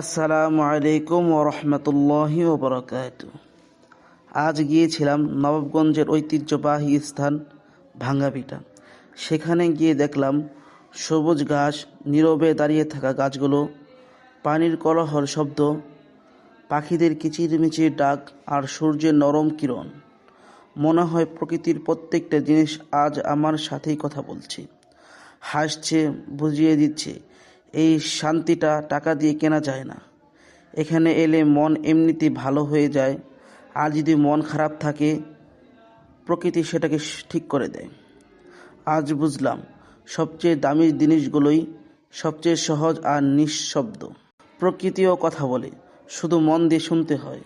আসসালামু আলাইকুম ওরহমতুল্লাহি ওবরাকাত আজ গিয়েছিলাম নবাবগঞ্জের ঐতিহ্যবাহী স্থান ভাঙ্গাবিটা। সেখানে গিয়ে দেখলাম সবুজ ঘাস, নীরবে দাঁড়িয়ে থাকা গাছগুলো, পানির কলহর শব্দ, পাখিদের কিচিরমিচির ডাক আর সূর্যের নরম কিরণ। মনে হয় প্রকৃতির প্রত্যেকটা জিনিস আজ আমার সাথেই কথা বলছে। হাসছে, বুঝিয়ে দিচ্ছে এই শান্তিটা টাকা দিয়ে কেনা যায় না। এখানে এলে মন এমনিতেই ভালো হয়ে যায়। আর যদি মন খারাপ থাকে, প্রকৃতি সেটাকে ঠিক করে দেয়। আজ বুঝলাম, সবচেয়ে দামি জিনিসগুলোই সবচেয়ে সহজ আর নিঃশব্দ। প্রকৃতিও কথা বলে, শুধু মন দিয়ে শুনতে হয়।